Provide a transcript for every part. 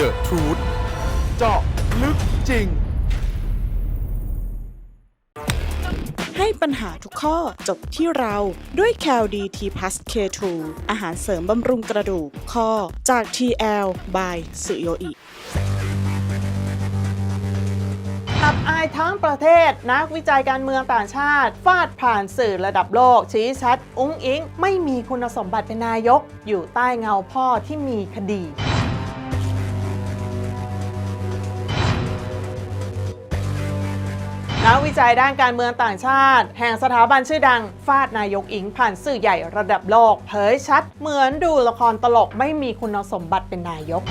The Truth เจาะลึกจริง ให้ปัญหาทุกข้อจบที่เราด้วย c a l d t p l u s K2 อาหารเสริมบำรุงกระดูกข้อจาก TL by สุโยอิอับอายทั้งประเทศนักวิจัยการเมืองต่างชาติ ฟาดผ่านสื่อระดับโลก ชี้ชัด อุ้งอิง ไม่มีคุณสมบัติเป็นนายก อยู่ใต้เงาพ่อที่มีคดี นักวิจัยด้านการเมืองต่างชาติ แห่งสถาบันชื่อดัง ฟาดนายกอิงผ่านสื่อใหญ่ระดับโลก เผยชัด เหมือนดูละครตลกไม่มีคุณสมบัติเป็นนายก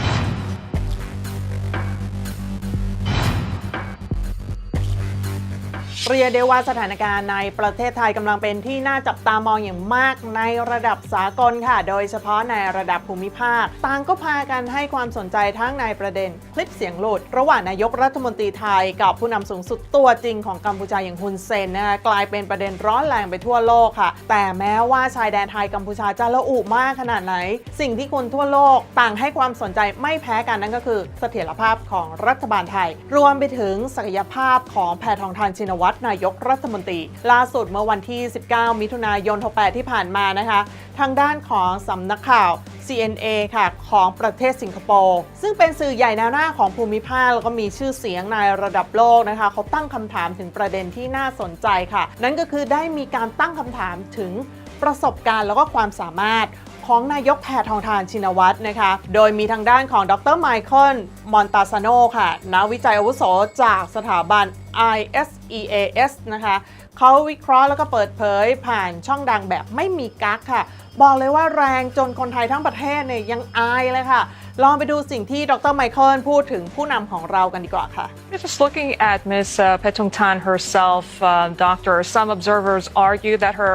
เรียกได้ว่าสถานการณ์ในประเทศไทยกำลังเป็นที่น่าจับตามองอย่างมากในระดับสากลค่ะ โดยเฉพาะในระดับภูมิภาค ต่างก็พากันให้ความสนใจทั้งในประเด็น คลิปเสียงหลุด ระหว่างนายกรัฐมนตรีไทยกับผู้นำสูงสุดตัวจริงของกัมพูชาอย่างฮุนเซนนะคะกลายเป็นประเด็นร้อนแรงไปทั่วโลกค่ะ แต่แม้ว่าชายแดนไทยกัมพูชาจะละอุมากขนาดไหน สิ่งที่คนทั่วโลกต่างให้ความสนใจไม่แพ้กันนั่นก็คือเสถียรภาพของรัฐบาลไทย รวมไปถึงศักยภาพของแพทองทานชินวัตรนายกรัฐมนตรี ล่าสุดเมื่อวันที่ 19 มิถุนายน 68 ที่ผ่านมานะคะ ทางด้านของสำนักข่าว CNA ค่ะของประเทศสิงคโปร์ซึ่งเป็นสื่อใหญ่แนวหน้าของภูมิภาค แล้วก็มีชื่อเสียงในระดับโลกนะคะ เขาตั้งคำถามถึงประเด็นที่น่าสนใจค่ะ นั่นก็คือได้มีการตั้งคำถามถึงประสบการณ์แล้วก็ความสามารถ ของนายกแพทองทานชินวัตรนะคะ โดยมีทางด้านของดรไมเคิลมอนตาซาโนค่ะ นักวิจัยอาวุโสจากสถาบัน ISEAS นะคะ เขาวิเคราะห์แล้วก็เปิดเผยผ่านช่องดังแบบไม่มีกั๊กค่ะ บอกเลยว่าแรงจนคนไทยทั้งประเทศเนี่ยยังอายเลยค่ะ ลองไปดูสิ่งที่ดรไมเคิลพูดถึงผู้นำของเรากันดีกว่าค่ะ Just looking at Ms. Uh, Petungtan herself, uh, Doctor, some observers argue that her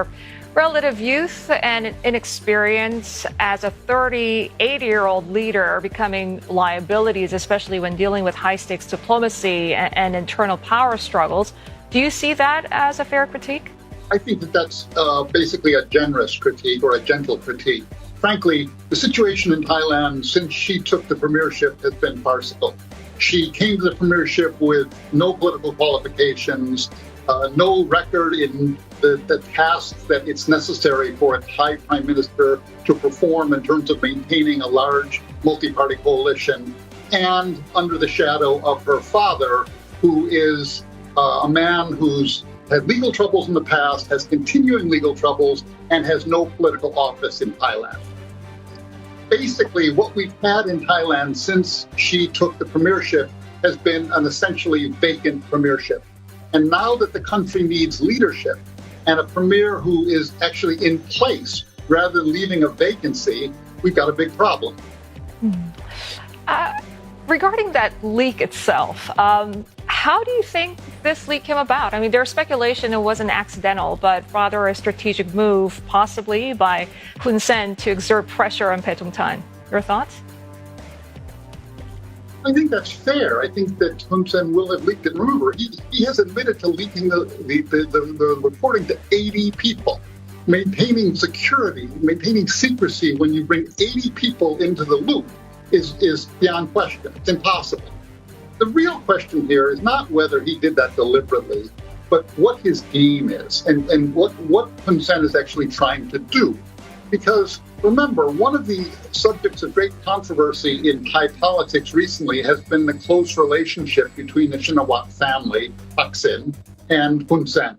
relative youth and inexperience as a 38 year old leader are becoming liabilities, especially when dealing with high stakes diplomacy and, and internal power struggles. Do you see that as a fair critique? I think that that's uh, basically a generous critique or a gentle critique. Frankly, the situation in Thailand since she took the premiership has been farcical. She came to the premiership with no political qualifications, uh, no record in the, the tasks that it's necessary for a Thai prime minister to perform in terms of maintaining a large multi party coalition, and under the shadow of her father, who is uh, a man who's had legal troubles in the past, has continuing legal troubles, and has no political office in Thailand. Basically, what we've had in Thailand since she took the premiership has been an essentially vacant premiership. And now that the country needs leadership and a premier who is actually in place rather than leaving a vacancy, we've got a big problem. Uh, regarding that leak itself, um, how do you think this leak came about? I mean, there's speculation it wasn't accidental, but rather a strategic move, possibly by Hun Sen to exert pressure on Petung Tan. Your thoughts? I think that's fair. I think that Hun Sen will have leaked it. Remember, he, he has admitted to leaking the, the, the, the, the reporting to 80 people. Maintaining security, maintaining secrecy when you bring 80 people into the loop is, is beyond question. It's impossible. The real question here is not whether he did that deliberately, but what his game is and, and what, what Hun Sen is actually trying to do. Because remember, one of the subjects of great controversy in Thai politics recently has been the close relationship between the Shinawat family, Thaksin, and Hun Sen.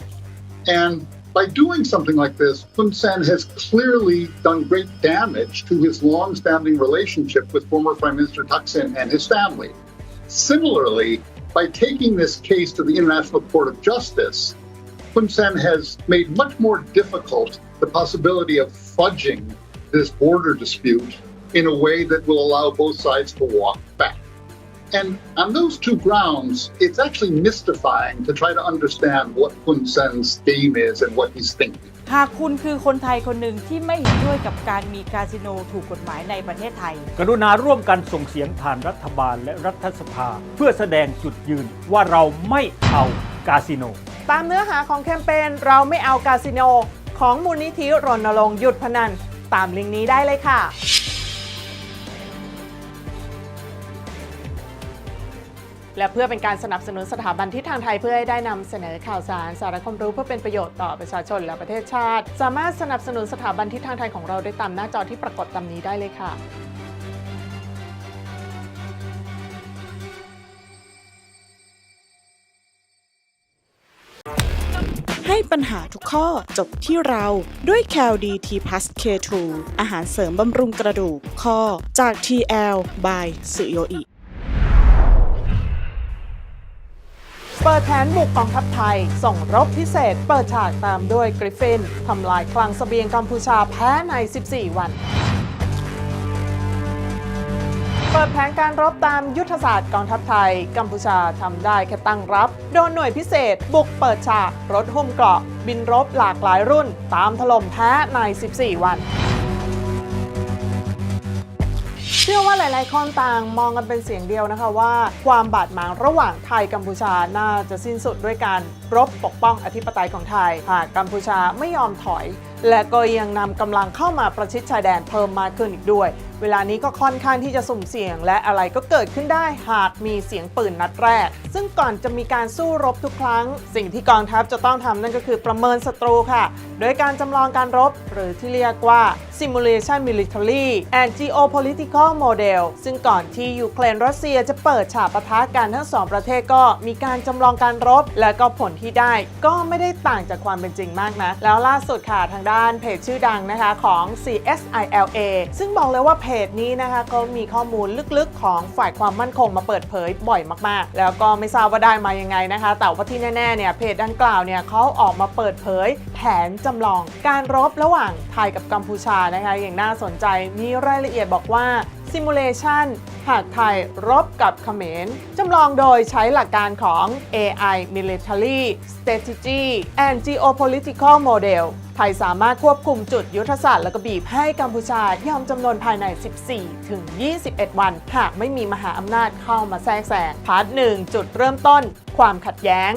And by doing something like this, Hun Sen has clearly done great damage to his long-standing relationship with former Prime Minister Thaksin and his family. Similarly, by taking this case to the International Court of Justice, Hun Sen has made much more difficult the possibility of fudging this border dispute in a way that will allow both sides to walk back. And on those two grounds, it's actually mystifying to try to understand what Hun Sen's game is and what he's thinking. หากคุณคือคนไทยคนหนึ่งที่ไม่เห็นด้วยกับการมีคาสิโนถูกกฎหมายในประเทศไทย กรุณาร่วมกันส่งเสียงผ่านรัฐบาลและรัฐสภา เพื่อแสดงจุดยืนว่าเราไม่เอากาสิโน ตามเนื้อหาของแคมเปญเราไม่เอากาสิโน ของมูลนิธิรณรงค์หยุดพนัน ตามลิงก์นี้ได้เลยค่ะและเพื่อเป็นการสนับสนุนสถาบันที่ทางไทยเพื่อให้ได้นำเสนอข่าวสาร สาระความรู้เพื่อเป็นประโยชน์ต่อประชาชนและประเทศชาติ สามารถสนับสนุนสถาบันที่ทางไทยของเราได้ตามหน้าจอที่ปรากฏตามนี้ได้เลยค่ะ ปัญหาทุกข้อจบที่เราด้วย c a l d t p l u s K2 อาหารเสริมบำรุงกระดูกข้อจาก TL by สุโยอิเปิดแผนบุกกองทัพไทย ส่งรบพิเศษ เปิดฉากตามด้วยกริฟฟิน ทำลายคลังเสบียงกัมพูชาแพ้ใน 14 วัน เปิดแผนการรบตามยุทธศาสตร์กองทัพไทย กัมพูชาทำได้แค่ตั้งรับ โดนหน่วยพิเศษ บุกเปิดฉากรถหุ้มเกราะ บินรบหลากหลายรุ่น ตามถล่มแพ้ใน 14 วัน เชื่อว่าหลาย ๆ คนต่างมองกันเป็นเสียงเดียวนะคะว่า ความบาดหมางระหว่างไทยกัมพูชาน่าจะสิ้นสุดด้วยการ รบปกป้องอธิปไตยของไทย หากกัมพูชาไม่ยอมถอย และก็ยังนำกำลังเข้ามาประชิดชายแดนเพิ่มมากขึ้นอีกด้วย เวลานี้ก็ค่อนข้างที่จะสุ่มเสี่ยง และอะไรก็เกิดขึ้นได้หากมีเสียงปืนนัดแรก ซึ่งก่อนจะมีการสู้รบทุกครั้ง สิ่งที่กองทัพจะต้องทำนั่นก็คือประเมินศัตรูค่ะ โดยการจำลองการรบ หรือที่เรียกว่า simulation military and geopolitical model ซึ่งก่อนที่ยูเครนรัสเซียจะเปิดฉากปะทะกันทั้งสองประเทศก็มีการจำลองการรบ และก็ผลที่ได้ ก็ไม่ได้ต่างจากความเป็นจริงมากนะ แล้วล่าสุดค่ะทางด้านเพจชื่อดังนะคะของ CSILA ซึ่งบอกเลยว่าเพจนี้นะคะก็มีข้อมูลลึกๆ ของฝ่ายความมั่นคงมาเปิดเผยบ่อยมากๆ แล้วก็ไม่ทราบว่าได้มายังไงนะคะ แต่ว่าที่แน่ๆเนี่ยเพจดังกล่าวเนี่ยเขาออกมาเปิดเผย แผนจำลอง การรบระหว่างไทยกับกัมพูชานะคะอย่างน่าสนใจมีรายละเอียดบอกว่า ซิมูเลชันหากไทยรบกับเขมรจำลองโดยใช้หลักการของ AI Military Strategy and Geopolitical Model ไทยสามารถควบคุมจุดยุทธศาสตร์และก็บีบให้กัมพูชายอมจำนวนภายใน 14 ถึง 21 วัน หากไม่มีมหาอำนาจเข้ามาแทรกแซงพาร์ทหนึ่งจุดเริ่มต้น ความขัดแย้ง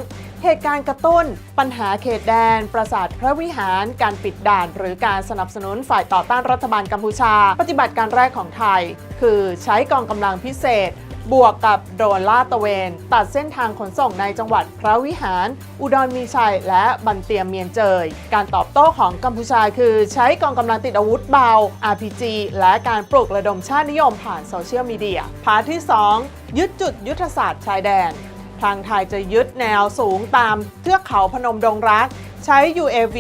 เหตุการณ์กระตุ้น ปัญหาเขตแดน ปราสาทพระวิหาร การปิดด่าน หรือการสนับสนุนฝ่ายต่อต้านรัฐบาลกัมพูชา ปฏิบัติการแรกของไทย คือใช้กองกำลังพิเศษ บวกกับโดรนลาดตะเวน ตัดเส้นทางขนส่งในจังหวัดพระวิหาร อุดรมีชัย และบันเตียมเมียนเจย การตอบโต้ของกัมพูชาคือใช้กองกำลังติดอาวุธเบา RPG และการปลุกระดมชาตินิยมผ่านโซเชียลมีเดียพาร์ทที่ 2 ยึดจุดยุทธศาสตร์ชายแดน ทางไทยจะยึดแนวสูงตามเทือกเขาพนมดงรัก ใช้ UAV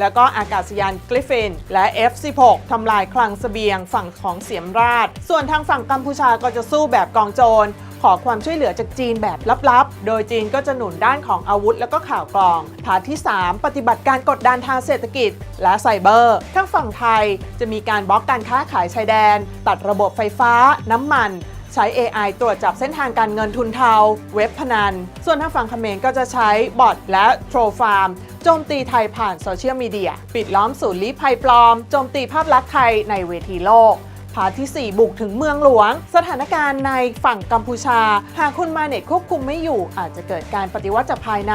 แล้วก็อากาศยานกริฟฟิน และ F16 ทำลายคลังเสบียงฝั่งของเสียมราช ส่วนทางฝั่งกัมพูชาก็จะสู้แบบกองโจรขอความช่วยเหลือจากจีนแบบลับๆ โดยจีนก็จะหนุนด้านของอาวุธแล้วก็ข่าวกรอง พาทที่ 3 ปฏิบัติการกดดันทางเศรษฐกิจ และไซเบอร์ ทั้งฝั่งไทยจะมีการบล็อกการค้าขายชายแดน ตัดระบบไฟฟ้า น้ำมัน ใช้ AI ตรวจจับเส้นทางการเงินทุนเทา เว็บพนัน ส่วนทางฝั่งเขมรก็จะใช้บอทและโทรฟาร์มโจมตีไทยผ่านโซเชียลมีเดีย ปิดล้อมศูนย์ลี้ภัยปลอม โจมตีภาพลักษณ์ไทยในเวทีโลก พาร์ทที่ 4 บุกถึงเมืองหลวง สถานการณ์ในฝั่งกัมพูชา หากคุณมาเน็ตควบคุมไม่อยู่ อาจจะเกิดการปฏิวัติจากภายใน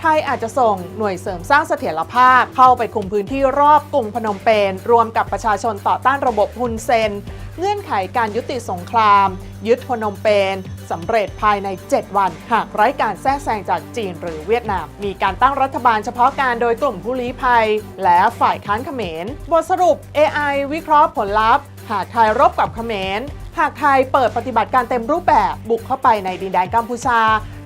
ไทยอาจจะส่งหน่วยเสริมสร้างเสถียรภาพ เข้าไปคุมพื้นที่รอบกรุงพนมเปญรวมกับประชาชนต่อต้านระบบฮุนเซน เงื่อนไขการยุติสงคราม ยึดพนมเปญสำเร็จภายใน 7 วัน หากไร้การแทรกแซงจากจีนหรือเวียดนาม มีการตั้งรัฐบาลเฉพาะการโดยกลุ่มผู้ลี้ภัย และฝ่ายค้านเขมร บทสรุป AI วิเคราะห์ผลลัพธ์ หากไทยรบกับเขมร หากไทยเปิดปฏิบัติการเต็มรูปแบบบุกเข้าไปในดินแดนกัมพูชา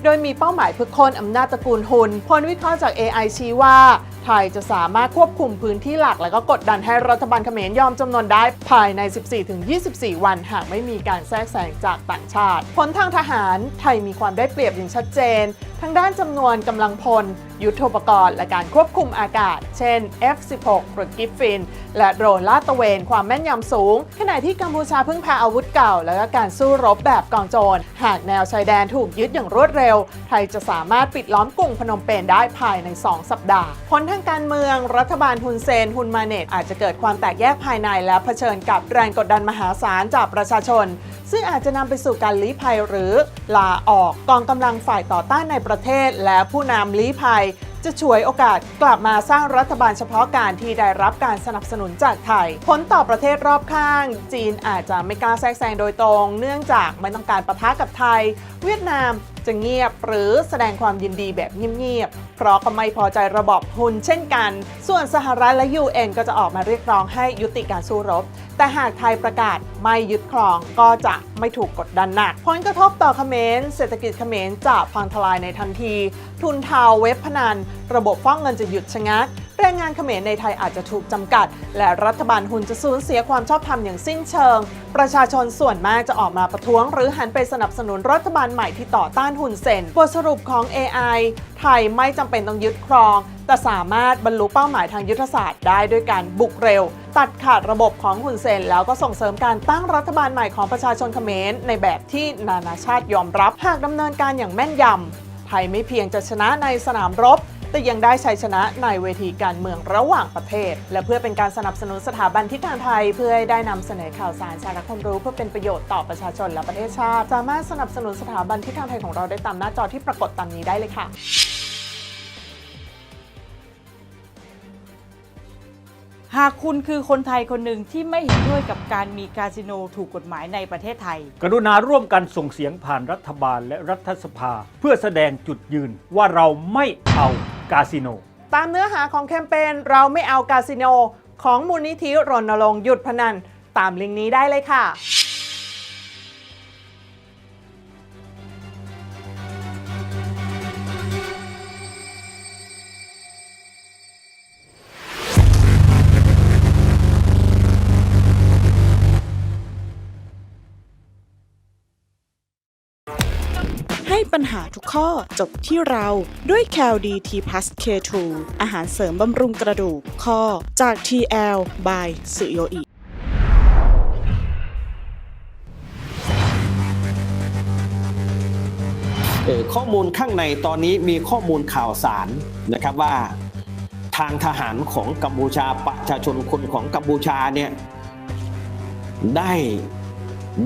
โดยมีเป้าหมายเพื่อคนอำนาจตระกูลฮุนพลวิเคราะห์จาก AI ชี้ว่า ไทยจะสามารถควบคุมพื้นที่หลัก และก็กดดันให้รัฐบาลเขมรยอมจำนวนได้ภายใน 14-24 วัน หากไม่มีการแทรกแซงจากต่างชาติผลทางทหารไทยมีความได้เปรียบอย่างชัดเจน ทั้งด้านจำนวนกำลังพล ยุทโธปกรณ์ และการควบคุมอากาศ เช่น F16 หรือกิฟฟิน และโดรนลาดตระเวนความแม่นยำสูง ขณะที่กัมพูชาเพิ่งพาอาวุธเก่า และก็การสู้รบแบบกองโจร หากแนวชายแดนถูกยึดอย่างรวดเร็ว ไทยจะสามารถปิดล้อมกรุงพนมเปญได้ภายใน 2 สัปดาห์ผลทางการเมือง รัฐบาลฮุนเซนฮุนมาเนตอาจจะเกิดความแตกแยกภายในและเผชิญกับแรงกดดันมหาศาลจากประชาชน ซึ่งอาจจะนำไปสู่การลี้ภัยหรือลาออกกองกำลังฝ่ายต่อต้านในประเทศ และผู้นำลี้ภัย จะฉวยโอกาสกลับมาสร้างรัฐบาลเฉพาะการที่ได้รับการสนับสนุนจากไทย ผลต่อประเทศรอบข้าง จีนอาจจะไม่กล้าแทรกแซงโดยตรง เนื่องจากไม่ต้องการปะทะกับไทย เวียดนามจะเงียบหรือแสดงความยินดีแบบเงียบๆ เพราะก็ไม่พอใจระบอบฮุนเช่นกัน ส่วนสหรัฐและ UN ก็จะออกมาเรียกร้องให้ยุติการสู้รบ แต่หากไทยประกาศไม่ยึดครองก็จะไม่ถูกกดดันหนักผลกระทบต่อเขมรเศรษฐกิจเขมรจะพังทลายในทันที ทุนเทาเว็บพนัน ระบบฟ้องเงินจะหยุดชะงัก แรงงานเขมรในไทยอาจจะถูกจำกัด และรัฐบาลฮุนจะสูญเสียความชอบธรรมอย่างสิ้นเชิง ประชาชนส่วนมากจะออกมาประท้วง หรือหันไปสนับสนุนรัฐบาลใหม่ที่ต่อต้านฮุนเซนบทสรุปของ AI ไทยไม่จำเป็นต้องยึดครอง แต่สามารถบรรลุเป้าหมายทางยุทธศาสตร์ได้ด้วยการบุกเร็ว ตัดขาดระบบของฮุนเซน แล้วก็ส่งเสริมการตั้งรัฐบาลใหม่ของประชาชนเขมรในแบบที่นานาชาติยอมรับ หากดำเนินการอย่างแม่นยำไทยไม่เพียงจะชนะในสนามรบ แต่ยังได้ชัยชนะในเวทีการเมืองระหว่างประเทศ และเพื่อเป็นการสนับสนุนสถาบันทิศทางไทย เพื่อให้ได้นำเสนอข่าวสารสาระความรู้เพื่อเป็นประโยชน์ต่อประชาชนและประเทศชาติ สามารถสนับสนุนสถาบันทิศทางไทยของเราได้ตามหน้าจอที่ปรากฏตามนี้ได้เลยค่ะหากคุณคือคนไทยคนหนึ่งที่ไม่เห็นด้วยกับการมีคาสิโนถูกกฎหมายในประเทศไทย กรุณาร่วมกันส่งเสียงผ่านรัฐบาลและรัฐสภา เพื่อแสดงจุดยืนว่าเราไม่เอา คาสิโน ตามเนื้อหาของแคมเปญเราไม่เอาคาสิโน ของมูลนิธิรณรงค์หยุดพนัน ตามลิงก์นี้ได้เลยค่ะ ทุกข้อจบที่เราด้วย c a l d t p l u s K2 อาหารเสริมบำรุงกระดูกข้อจาก TL by สุโยอิข้อมูลข้างในตอนนี้มีข้อมูลข่าวสารนะครับว่าทางทหารของกัมพูชาประชาชนคนของกัมพูชาเนี่ยได้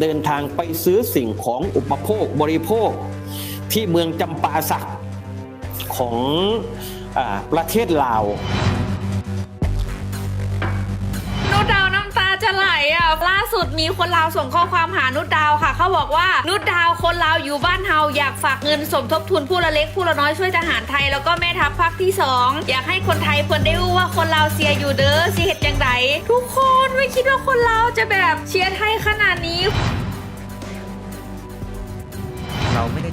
เดินทางไปซื้อสิ่งของอุปโภคบริโภค ที่เมืองจำปาสักของอประเทศลาวนุดดาวน้ำตาจะไหลอะล่าสุดมีคนลาวส่งข้อความหานุดดาวค่ะ เขาบอกว่านุดดาวคนลาวอยู่บ้านเฮาอยากฝากเงินสมทบทุนผู้ละเล็กผู้ละน้อยช่วยทหารไทยแล้วก็แม่ทัพภาคที่ 2 อยากให้คนไทยเพิ่นได้รู้ว่าคนลาวเสียอยู่เด้อสิเหตุจังไดทุกคนไม่คิดว่าคนลาวจะแบบเชียร์ไทยขนาดนี้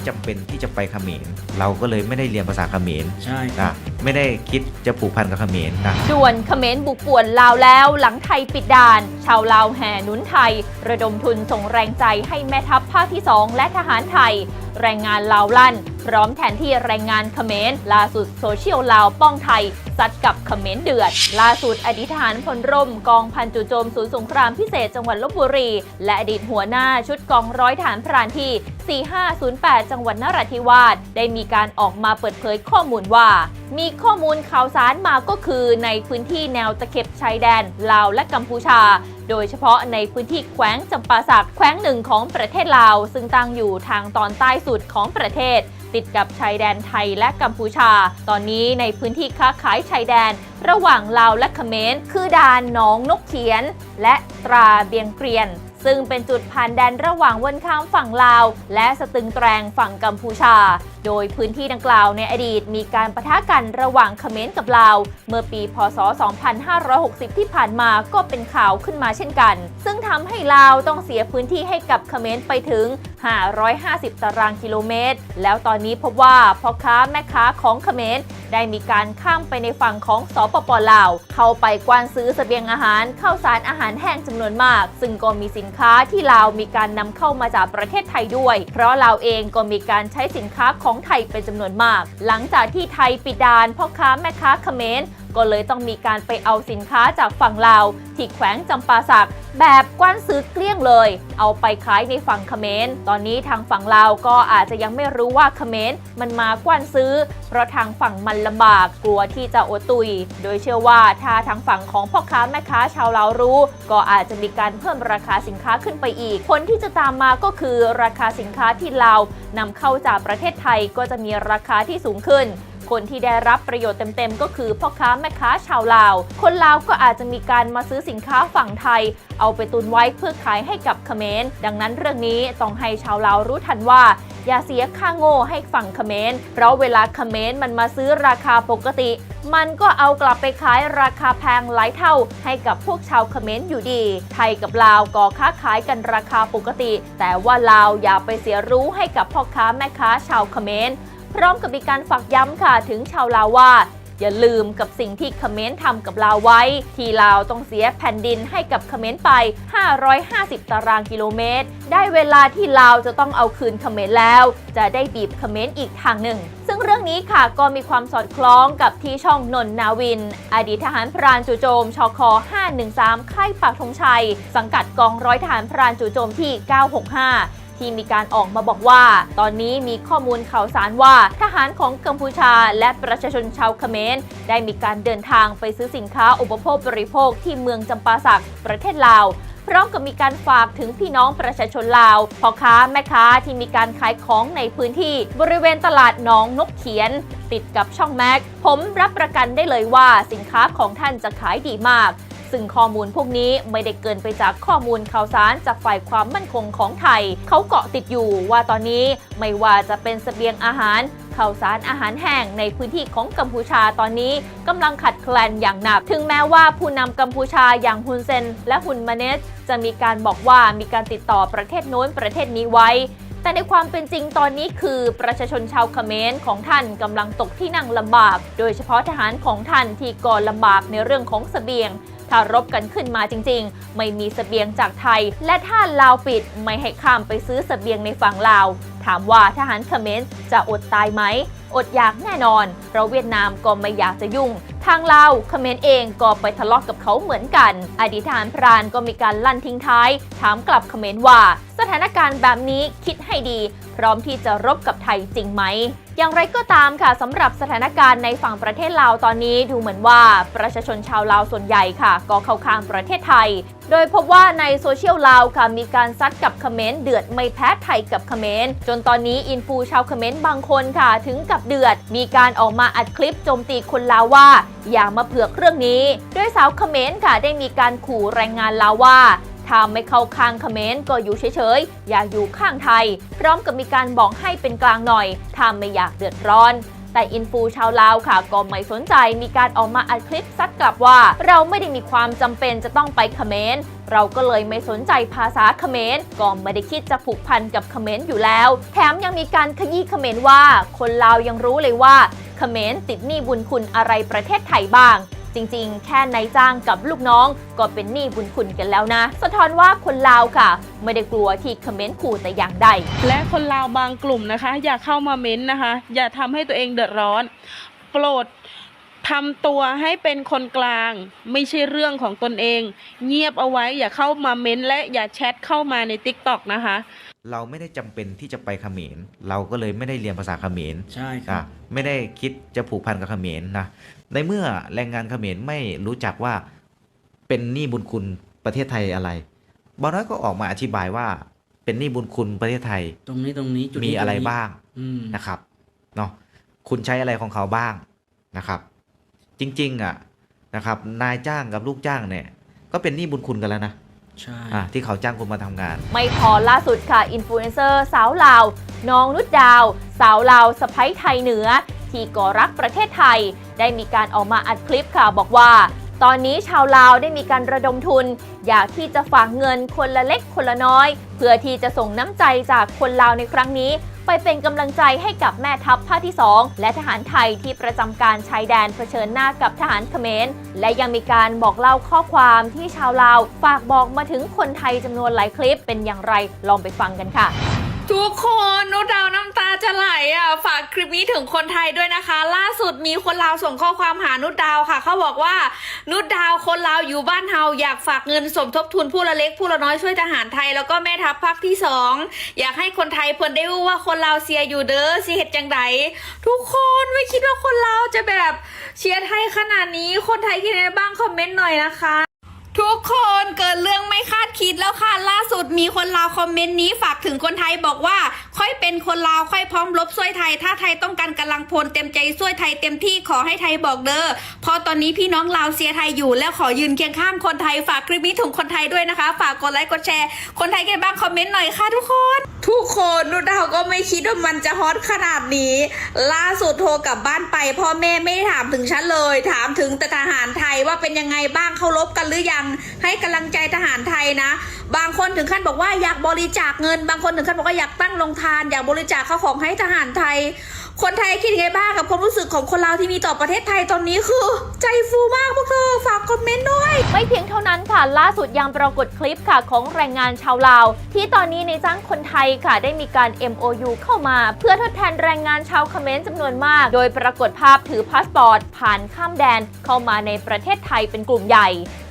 เราไม่ได้จำเป็นที่จะไปเขมรเราก็เลยไม่ได้เรียนภาษาเขมรใช่นะไม่ได้คิดจะผูกพันกับเขมรนะด่วนเขมรบุกป่วนลาวแล้วหลังไทยปิดด่าน ชาวลาวแห่หนุนไทย ระดมทุนส่งแรงใจให้แม่ทัพภาคที่ 2 และทหารไทย แรงงานลาวลั่น พร้อมแทนที่แรงงานเขมรล่าสุดโซเชียลลาวป้องไทยซัดกับเขมรเดือด ล่าสุดอดีตทหารพลร่ม กองพันจูโจมศูนย์สงครามพิเศษจังหวัดลบบุรี และอดีตหัวหน้าชุดกองร้อยฐานพรานที่ 4508 จังหวัดนราธิวาสได้มีการออกมาเปิดเผยข้อมูลว่า มีข้อมูลข่าวสารมาก็คือในพื้นที่แนวตะเข็บชายแดนลาวและกัมพูชา โดยเฉพาะในพื้นที่แขวงจำปาสักแขวงหนึ่งของประเทศลาว ซึ่งตั้งอยู่ทางตอนใต้สุดของประเทศ ติดกับชายแดนไทยและกัมพูชา ตอนนี้ในพื้นที่ค้าขายชายแดน ระหว่างลาวและเขมรคือด่านหนองนกเขียน และตราเบียงเกรียนซึ่งเป็นจุดผ่านแดนระหว่างวันข้ามฝั่งลาว และสตึงแตรงฝั่งกัมพูชา โดยพื้นที่ดังกล่าวในอดีตมีการประทะกันระหว่างเขมรกับลาว เมื่อปี พศ 2560 ที่ผ่านมาก็เป็นข่าวขึ้นมาเช่นกัน ซึ่งทำให้ลาวต้องเสียพื้นที่ให้กับเขมรไปถึง 550 ตารางกิโลเมตร แล้วตอนนี้พบว่าพ่อค้าแม่ค้าของเขมรได้มีการข้ามไปในฝั่งของสปปลาว เข้าไปกว้านซื้อเสบียงอาหารข้าวสารอาหารแห้งจำนวนมาก ซึ่งก็มีสินค้าที่ลาวมีการนำเข้ามาจากประเทศไทยด้วย เพราะลาวเองก็มีการใช้สินค้าของไทยเป็นจำนวนมาก หลังจากที่ไทยปิดด่านพ่อค้าแม่ค้าเขมร ก็เลยต้องมีการไปเอาสินค้าจากฝั่งลาว ที่แขวงจำปาสักแบบกว้านซื้อเกลี้ยงเลย เอาไปขายในฝั่งเขมร ตอนนี้ทางฝั่งลาวก็อาจจะยังไม่รู้ว่าเขมรมันมากว้านซื้อ เพราะทางฝั่งมันลำบากกลัวที่จะอดตุย โดยเชื่อว่าถ้าทางฝั่งของพ่อค้าแม่ค้าชาวลาวรู้ ก็อาจจะมีการเพิ่มราคาสินค้าขึ้นไปอีก ผลที่จะตามมาก็คือราคาสินค้าที่ลาวนำเข้าจากประเทศไทยก็จะมีราคาที่สูงขึ้น คนที่ได้รับประโยชน์เต็มๆ ก็คือพ่อค้าแม่ค้าชาวลาว คนลาวก็อาจจะมีการมาซื้อสินค้าฝั่งไทย เอาไปตุนไว้เพื่อขายให้กับเขมร ดังนั้นเรื่องนี้ต้องให้ชาวลาวรู้ทันว่า อย่าเสียค่าโง่ให้ฝั่งเขมร เพราะเวลาเขมรมันมาซื้อราคาปกติ มันก็เอากลับไปขายราคาแพงหลายเท่า ให้กับพวกชาวเขมรอยู่ดี ไทยกับลาวก็ค้าขายกันราคาปกติ แต่ว่าลาวอย่าไปเสียรู้ให้กับพ่อค้าแม่ค้าชาวเขมร พร้อมกับมีการฝากย้ำค่ะถึงชาวลาวว่า อย่าลืมกับสิ่งที่เขมรทำกับลาวไว้ ที่ลาวต้องเสียแผ่นดินให้กับเขมรไป 550 ตารางกิโลเมตร ได้เวลาที่ลาวจะต้องเอาคืนเขมรแล้ว จะได้บีบเขมรอีกทางหนึ่งซึ่งเรื่องนี้ค่ะก็มีความสอดคล้องกับที่ช่องนนนาวิน อดีตทหารพรานจู่โจมชค 513 ค่ายปักธงชัย สังกัดกองร้อยทหารพรานจู่โจมที่ 965 ที่มีการออกมาบอกว่า ตอนนี้มีข้อมูลข่าวสารว่าทหารของกัมพูชา และประชาชนชาวเขมรได้มีการเดินทางไปซื้อสินค้าอุปโภคบริโภคที่เมืองจำปาสักประเทศลาวพร้อมกับมีการฝากถึงพี่น้องประชาชนลาวพ่อค้าแม่ค้าที่มีการขายของในพื้นที่บริเวณตลาดหนองนกเขียน ติดกับช่องแม็ก ผมรับประกันได้เลยว่าสินค้าของท่านจะขายดีมาก ซึ่งข้อมูลพวกนี้ไม่ได้เกินไปจากข้อมูลข่าวสารจากฝ่ายความมั่นคงของไทย เขาเกาะติดอยู่ว่าตอนนี้ไม่ว่าจะเป็นเสบียงอาหารข่าวสารอาหารแห้งในพื้นที่ของกัมพูชาตอนนี้กำลังขัดแคลนอย่างหนัก ถึงแม้ว่าผู้นำกัมพูชาอย่างฮุนเซนและฮุนมาเนสจะมีการบอกว่ามีการติดต่อประเทศโน้นประเทศนี้ไว้ แต่ในความเป็นจริงตอนนี้คือประชาชนชาวเขมรของท่านกำลังตกที่นั่งลำบาก โดยเฉพาะทหารของท่านที่ก่อลำบากในเรื่องของเสบียง ถ้ารบกันขึ้นมาจริงๆ ไม่มีเสบียงจากไทย และถ้าลาวปิดไม่ให้ข้ามไปซื้อเสบียงในฝั่งลาว ถามว่าทหารเขมรจะอดตายไหม อดอยากแน่นอน เพราะเวียดนามก็ไม่อยากจะยุ่ง ทางลาวเขมรเองก็ไปทะเลาะกกับเขาเหมือนกัน อดีตทหารพรานก็มีการลั่นทิ้งท้าย ถามกลับเขมรว่า สถานการณ์แบบนี้คิดให้ดี พร้อมที่จะรบกับไทยจริงไหม อย่างไรก็ตามค่ะสำหรับสถานการณ์ในฝั่งประเทศลาวตอนนี้ดูเหมือนว่าประชาชนชาวลาวส่วนใหญ่ค่ะ ก็เข้าข้างประเทศไทย โดยพบว่าในโซเชียลลาวค่ะมีการซัดกับเขมรเดือดไม่แพ้ไทยกับเขมรจนตอนนี้อินฟูชาวเขมรบางคนค่ะ ถึงกับเดือด มีการออกมาอัดคลิปโจมตีคนลาวว่า อย่ามาเผือกเรื่องนี้ โดยสาวเขมรค่ะได้มีการขู่แรงงานลาวว่า ถ้าไม่เข้าข้างเขมรก็อยู่เฉยๆ อย่าอยู่ข้างไทย พร้อมกับมีการบอกให้เป็นกลางหน่อย ถ้าไม่อยากเดือดร้อนแต่อินฟูชาวลาวค่ะก็ไม่สนใจมีการออกมาอัดคลิปซัดกลับว่า เราไม่ได้มีความจำเป็นจะต้องไปเขมรเราก็เลยไม่สนใจภาษาเขมรก็ไม่ได้คิดจะผูกพันกับเขมรอยู่แล้ว แถมยังมีการขยี้เขมรว่า คนลาวยังรู้เลยว่าเขมรติดหนี้บุญคุณอะไรประเทศไทยบ้าง จริงๆ แค่นายจ้างกับลูกน้อง ก็เป็นหนี้บุญคุณกันแล้วนะ สะท้อนว่าคนลาวค่ะ ไม่ได้กลัวที่คอมเมนต์ขู่แต่อย่างใด และคนลาวบางกลุ่มนะคะ อย่าเข้ามาเม้นต์นะคะ อย่าทำให้ตัวเองเดือดร้อน โปรดทำตัวให้เป็นคนกลาง ไม่ใช่เรื่องของตนเอง เงียบเอาไว้อย่าเข้ามาเม้นต์และอย่าแชทเข้ามาใน t ิ k t o k นะคะ เราไม่ได้จำเป็นที่จะไปเขมร เราก็เลยไม่ได้เรียนภาษาเขมรใช่คอะรับไม่ได้คิดจะผูกพันกับเขมรนะ ในเมื่อแรงงานเขมรไม่รู้จักว่าเป็นหนี้บุญคุณประเทศไทยอะไรบอน้อยก็ออกมาอธิบายว่า เป็นหนี้บุญคุณประเทศไทย ตรงนี้ตรงนี้จุดนี้มีอะไรตงนี้บ้างอืมนะครับเนาะคุณใช้อะไรของเขาบ้างนะครับ จริง ๆ อะนะครับ นายจ้างกับลูกจ้างเนี่ย ก็เป็นหนี้บุญคุณกันแล้วนะ ใช่อะที่เขาจ้างคุณมาทำงาน ไม่พอล่าสุดค่ะ อินฟลูเอนเซอร์สาวลาว น้องนุดดาว สาวลาวสะพ้ยไทยเหนือ ที่ก่อรักประเทศไทย ได้มีการออกมาอัดคลิปค่ะบอกว่า ตอนนี้ชาวลาวได้มีการระดมทุน อยากที่จะฝากเงินคนละเล็กคนละน้อย เพื่อที่จะส่งน้ำใจจากคนลาวในครั้งนี้ ไปเป็นกำลังใจให้กับแม่ทัพภาคที่ 2 และทหารไทยที่ประจำการชายแดนเผชิญหน้ากับทหารเขมร และยังมีการบอกเล่าข้อความที่ชาวลาว ฝากบอกมาถึงคนไทยจำนวนหลายคลิปเป็นอย่างไรลองไปฟังกันค่ะ ทุกคนนุดดาวน้ำตาจะไหลอะฝากคลิปนี้ถึงคนไทยด้วยนะคะ ล่าสุดมีคนลาวส่งข้อความหานุดดาวค่ะ เขาบอกว่านุดดาวคนลาวอยู่บ้านเฮาอยากฝากเงินสมทบทุนผู้ละเล็กผู้ละน้อยช่วยทหารไทย แล้วก็แม่ทัพภาคที่สองอยากให้คนไทยเพิ่นได้รู้ว่าคนลาวเสียอยู่เด้อสิเหตุจังไดทุกคนไม่คิดว่าคนลาวจะแบบเชียร์ไทยขนาดนี้คนไทยคิดยังไงบ้างคอมเมนต์หน่อยนะคะ ทุกคนเกิดเรื่องไม่คาดคิดแล้วค่ะ ล่าสุดมีคนลาวคอมเมนต์นี้ฝากถึงคนไทยบอกว่า ค่อยเป็นคนลาวค่อยพร้อมรบช่วยไทย ถ้าไทยต้องการกำลังพลเต็มใจช่วยไทยเต็มที่ขอให้ไทยบอกเด้อพอตอนนี้พี่น้องลาวเสียไทยอยู่ แล้วขอยืนเคียงข้างคนไทยฝากคลิปนี้ถึงคนไทยด้วยนะคะ ฝากกดไลค์กดแชร์ คนไทยกันบ้างคอมเมนต์หน่อยค่ะทุกคนทุกคนนุดาวก็ไม่คิดว่ามันจะฮอตขนาดนี้ ล่าสุดโทรกลับบ้านไปพ่อแม่ไม่ถามถึงฉันเลย ถามถึงแต่ทหารไทยว่าเป็นยังไงบ้างเขารบกันหรือยัง ให้กำลังใจทหารไทยนะ บางคนถึงขั้นบอกว่าอยากบริจาคเงิน บางคนถึงขั้นบอกว่าอยากตั้งโรงทาน อยากบริจาคข้าวของให้ทหารไทย คนไทยคิดยังไงบ้างกับความรู้สึกของคนลาวที่มีต่อประเทศไทยตอนนี้คือ ใจฟูมากพวกเธอฝากคอมเมนต์ด้วย ไม่เพียงเท่านั้นค่ะ ล่าสุดยังปรากฏคลิปค่ะของแรงงานชาวลาว ที่ตอนนี้ในจ้างคนไทยค่ะได้มีการ MOU เข้ามา เพื่อทดแทนแรงงานชาวเขมรจำนวนมาก โดยปรากฏภาพถือพาสปอร์ตผ่านข้ามแดนเข้ามาในประเทศไทยเป็นกลุ่มใหญ่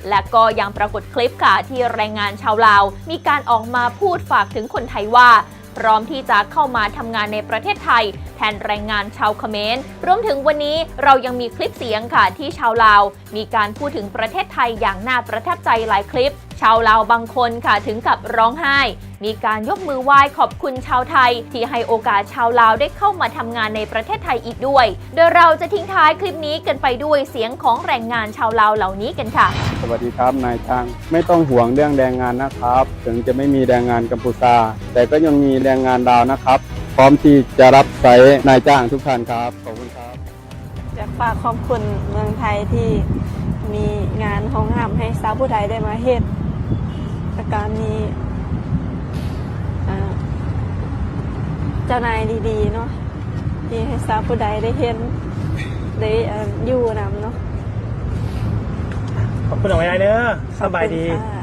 และก็ยังปรากฏคลิปค่ะที่แรงงานชาวลาว มีการออกมาพูดฝากถึงคนไทยว่า พร้อมที่จะเข้ามาทำงานในประเทศไทย แทนแรงงานชาวเขมรรวมถึงวันนี้เรายังมีคลิปเสียงค่ะที่ชาวลาว มีการพูดถึงประเทศไทยอย่างน่าประทับใจหลายคลิป ชาวลาวบางคนค่ะถึงกับร้องไห้ มีการยกมือไหว้ขอบคุณชาวไทย ที่ให้โอกาสชาวลาวได้เข้ามาทำงานในประเทศไทยอีกด้วย โดยเราจะทิ้งท้ายคลิปนี้กันไปด้วยเสียงของแรงงานชาวลาวเหล่านี้กันค่ะ สวัสดีครับนายจ้างไม่ต้องห่วงเรื่องแรงงานนะครับ ถึงจะไม่มีแรงงานกัมพูชาแต่ก็ยังมีแรงงานดาวนะครับ พร้อมที่จะรับใช้นายจ้างทุกท่านครับขอบคุณครับอยากฝากขอบคุณเมืองไทยที่มีงานห้องห้ามให้สาวผู้ไทยได้มาเฮ็ดและ การมีอ่าเจ้านายดีๆเนาะที่ให้สาวผู้ใดได้เห็นได้อ่าอยู่นำเนาะขอบคุณเอาไว้เนอะสบายดี ขอบคุณค่ะ